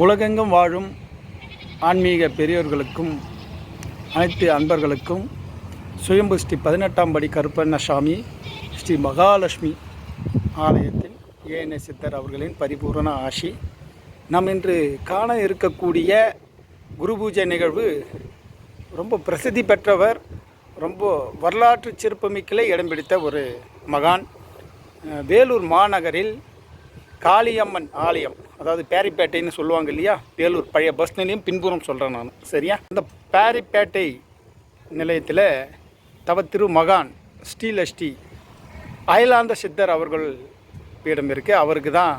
உலகெங்கும் வாழும் ஆன்மீக பெரியோர்களுக்கும் அனைத்து அன்பர்களுக்கும் சுயம்பு ஸ்ரீ பதினெட்டாம் படி கருப்பண்ணசாமி ஸ்ரீ மகாலட்சுமி ஆலயத்தில் ஏஎன்ஏ சித்தர் அவர்களின் பரிபூரண ஆசி. நாம் இன்று காண இருக்கக்கூடிய குரு பூஜை நிகழ்வு ரொம்ப பிரசித்தி பெற்றவர் ரொம்ப வரலாற்று சிறப்புமிக்கலே இடம் பிடித்த ஒரு மகான். வேலூர் மாநகரில் காளியம்மன் ஆலயம் அதாவது பேரிப்பேட்டைன்னு சொல்லுவாங்க இல்லையா? வேலூர் பழைய பஸ் நிலையம் பின்புறம் சொல்கிறேன் நான் சரியா? இந்த பேரிப்பேட்டை நிலையத்தில் தவ திரு மகான் ஸ்ரீலஷ்டி அயலாந்த சித்தர் அவர்கள் பீடம் இருக்குது அவருக்கு தான்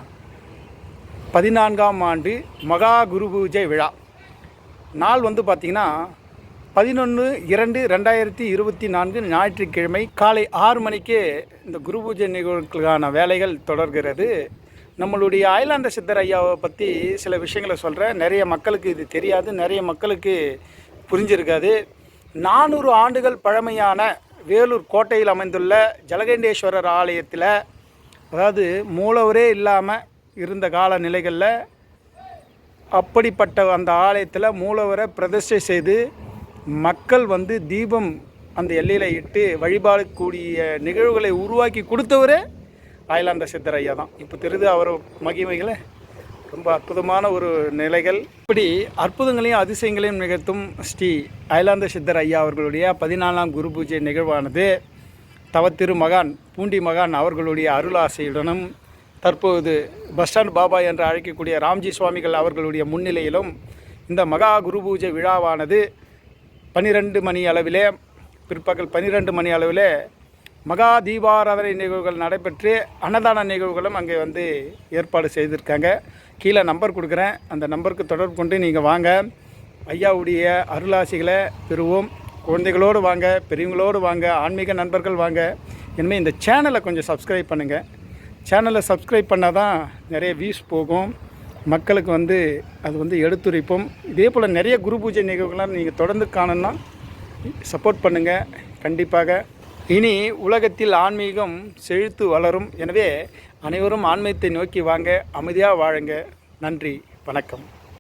பதினான்காம் ஆண்டு மகா குரு பூஜை விழா. நாள் வந்து பார்த்திங்கன்னா பதினொன்று இரண்டு ரெண்டாயிரத்தி இருபத்தி நான்கு ஞாயிற்றுக்கிழமை காலை ஆறு மணிக்கு இந்த குரு பூஜை நிகழ்வுகளுக்கான வேலைகள் தொடர்கிறது. நம்மளுடைய அயலாண்ட சித்தர் ஐயாவை பற்றி சில விஷயங்களை சொல்கிறேன் நிறைய மக்களுக்கு இது தெரியாது நிறைய மக்களுக்கு புரிஞ்சிருக்காது. நானூறு ஆண்டுகள் பழமையான வேலூர் கோட்டையில் அமைந்துள்ள ஜலகண்டேஸ்வரர் ஆலயத்தில் அதாவது மூலவரே இல்லாமல் இருந்த கால நிலைகளில் அப்படிப்பட்ட அந்த ஆலயத்தில் மூலவரை பிரதிஷ்டை செய்து மக்கள் வந்து தீபம் அந்த எல்லையில் இட்டு வழிபாடக்கூடிய நிகழ்வுகளை உருவாக்கி கொடுத்தவரே அயலாண்ட சித்தர் ஐயா தான். இப்போ தெரியுது அவர் மகிமைகளை ரொம்ப அற்புதமான ஒரு நிலைகள். இப்படி அற்புதங்களையும் அதிசயங்களையும் நிகழ்த்தும் ஸ்ரீ அயலாந்த சித்தர் ஐயா அவர்களுடைய பதினாலாம் குரு பூஜை நிகழ்வானது. தவத்திரு மகான் பூண்டி மகான் அவர்களுடைய அருளாசையுடனும் தற்போது பஸ் ஸ்டாண்ட் பாபா என்று அழைக்கக்கூடிய ராம்ஜி சுவாமிகள் அவர்களுடைய முன்னிலையிலும் இந்த மகா குரு பூஜை விழாவானது பன்னிரெண்டு மணி அளவிலே பிற்பகல் பன்னிரெண்டு மணி அளவிலே மகா தீபாராதனை நிகழ்வுகள் நடைபெற்று அன்னதான நிகழ்வுகளும் அங்கே வந்து ஏற்பாடு செய்திருக்காங்க. கீழே நம்பர் கொடுக்குறேன். அந்த நம்பருக்கு தொடர்பு கொண்டு நீங்கள் வாங்க. ஐயாவுடைய அருளாசிகளை பெறுவோம். குழந்தைகளோடு வாங்க பெரியவங்களோடு வாங்க ஆன்மீக நண்பர்கள் வாங்க. இனிமேல் இந்த சேனலை கொஞ்சம் சப்ஸ்கிரைப் பண்ணுங்கள் சேனலை சப்ஸ்கிரைப் பண்ணால் தான் நிறைய வியூஸ் போகும். மக்களுக்கு வந்து அது வந்து எடுத்துரைப்போம். இதே போல் நிறைய குரு பூஜை நிகழ்வுகள்லாம் நீங்கள் தொடர்ந்து காணணும்னா சப்போர்ட் பண்ணுங்கள் கண்டிப்பாக இனி உலகத்தில் ஆன்மீகம் செழித்து வளரும். எனவே அனைவரும் ஆன்மீகத்தை நோக்கி வாங்க அமைதியாக வாழுங்க. நன்றி வணக்கம்.